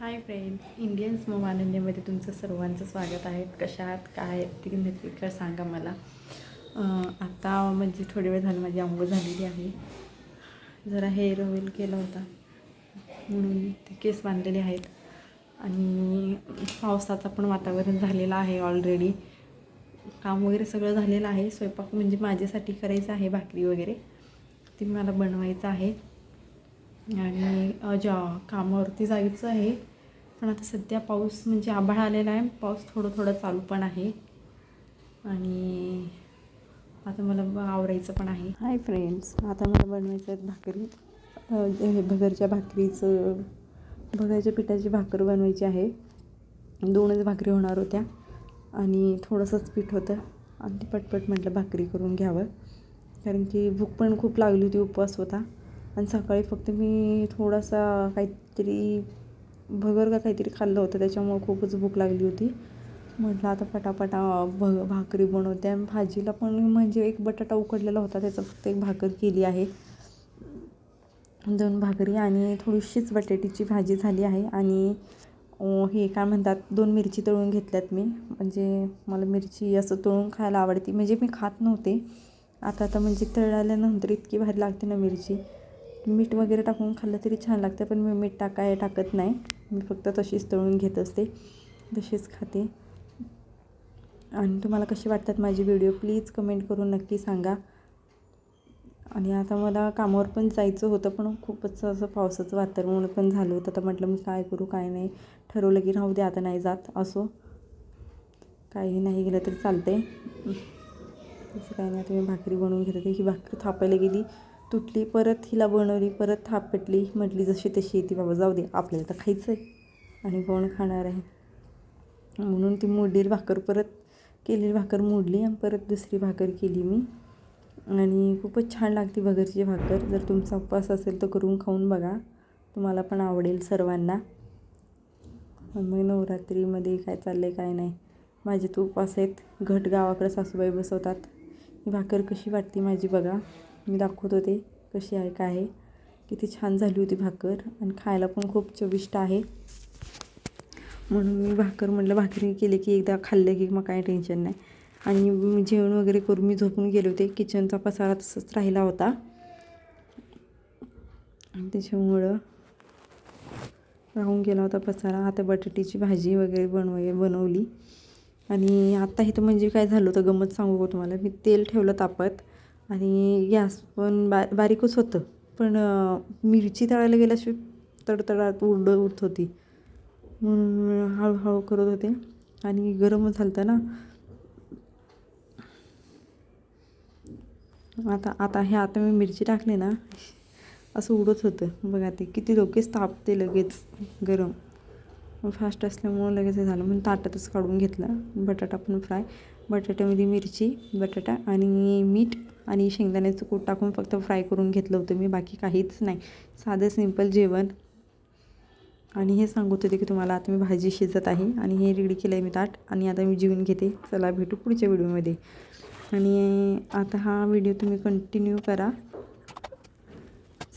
हाय friends Indian smoke आनंदमध्ये तुमचं सर्वांचं स्वागत आहे. कशा आहात? काय आहेत ती नक्की सांगा मला. आता म्हणजे थोडी वेळ झाली माझी आंघोळ झालेली आहे. जरा हेअर ऑइल केला होता. म्हणून ते केस बांधलेले आहेत. आणि पावसाचं पण वातावरण झालेलं आहे ऑलरेडी काम वगैरे सगळं झालेलं आहे. स्वयंपाक म्हणजे माझ्यासाठी करायचं आहे भाकरी वगैरे. ती मला बनवायचं आहे. आणि ज्या कामावरती जायचं आहे पण आता सध्या पाऊस म्हणजे आभाळ आलेला आहे. पाऊस थोडं थोडं चालू पण आहे. आणि आता मला आवरायचं पण आहे. हाय फ्रेंड्स आता मला बनवायचं आहे भाकरी. हे भगरच्या भाकरीचं भगरच्या पिठाची भाकर बनवायची आहे. दोनच भाकरी होणार होत्या. आणि थोडंसंच पीठ होतं. आणि ते पटपट म्हटलं भाकरी करून घ्यावं. कारण की भूक पण खूप लागली होती उपवास होता. आणि सकाळी फक्त मी थोडासा काहीतरी भगर का काहीतरी खाल्लं होतं त्याच्यामुळं खूपच भूक लागली होती. म्हटलं आता पटापटा भग भाकरी बनवते. आणि भाजीला पण म्हणजे एक बटाटा उकडलेला होता त्याचं फक्त एक भाकर केली आहे. दोन भाकरी आणि थोडीशीच बटाट्याची भाजी झाली आहे. आणि हे काय म्हणतात दोन मिरची तळून घेतल्यात मी. म्हणजे मला मिरची असं तळून खायला आवडते. म्हणजे मी खात नव्हते. आता आता म्हणजे तळल्यानंतर इतकी भारी लागते ना मिरची. मीठ वगैरे टाकून खाल्लं तरी छान लागतं पण मी मीठ टाकाय टाकत नाही. मी फक्त तशीच तळून घेत असते. तशीच खाते. आणि तुम्हाला कशी वाटतात माझे व्हिडिओ? प्लीज कमेंट करून नक्की सांगा. आणि आता मला कामावर पण जायचं होतं पण खूपच असं पावसाचं वातावरण पण झालं होतं. तर म्हटलं मी काय करू काय नाही. ठरवलं की राहू दे आता नाही जात. असो. काही नाही गेलं तरी चालतंय. तसं काही नाही आता मी भाकरी बनवून घेत होते ही भाकरी थापायला गेली. तुटली परत हिला बनवली परत थापटली म्हटली जशी तशी ती बाबा जाऊ दे आपल्याला तर खायचं आहे आणि कोण खाणार आहे? म्हणून ती मोडलेली भाकर परत केलेली भाकर मोडली आणि परत दुसरी भाकर केली मी. आणि खूपच छान लागते भगरची भाकर. जर तुमचा उपवास असेल तर करून खाऊन बघा. तुम्हाला पण आवडेल सर्वांना. मग नवरात्रीमध्ये काय चाललं आहे काय नाही. माझे तो उपवास आहेत. घट गावाकडे सासूबाई बसवतात. ही भाकर कशी वाटते माझी बघा. मी दाखवत होते कशी आहे काय आहे. किती छान झाली होती भाकर आणि खायला पण खूप चविष्ट आहे. म्हणून मी भाकर म्हटलं भाकरी केली की एकदा खाल्लं की मग काही टेन्शन नाही. आणि मी जेवण वगैरे करून मी झोपून गेले होते. किचनचा पसारा तसंच राहिला होता. त्याच्यामुळं राहून गेला होता पसारा. आता बटाट्याची भाजी वगैरे बनव बनवली. आणि आता इथं म्हणजे काय झालं होतं गमत सांगू का तुम्हाला? मी तेल ठेवलं तापत. आणि गॅस पण बा बारीकच होतं. पण मिरची तळायला गेल्याशिवाय तडतडात उड उडत होती. म्हणून हळूहळू करत होते. आणि गरमच झालं ना आता आता हे आता मी मिरची टाकली ना असं उडत होतं. बघा ते किती लगेच तापते लगेच गरम. फास्ट असल्यामुळं लगेच हे झालं. म्हणून ताटातच काढून घेतलं. बटाटा पण फ्राय. बटाट्यामध्ये मिरची बटाटा आणि मीठ आणि शेंगदाण्याचं कूट टाकून फक्त फ्राय करून घेतलं होतं मी बाकी काहीच नाही. साधं सिंपल जेवण. आणि हे सांगत होते की तुम्हाला आता मी भाजी शिजत आहे आणि हे रेडी केलं आहे मी ताट आणि आता मी जेवून घेते. चला भेटू पुढच्या व्हिडिओमध्ये. आणि आता हा व्हिडिओ तुम्ही कंटिन्यू करा.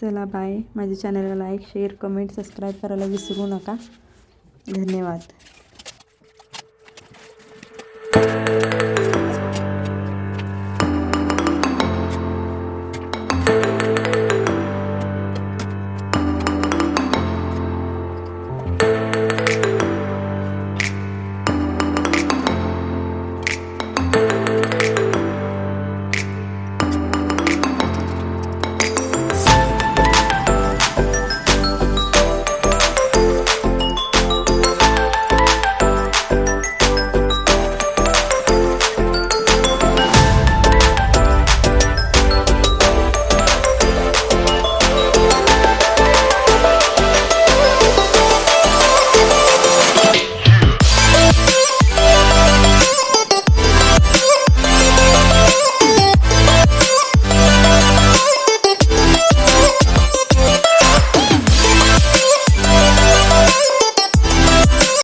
चला बाय माझ्या चॅनलला लाईक शेअर कमेंट सबस्क्राईब करायला विसरू नका. धन्यवाद.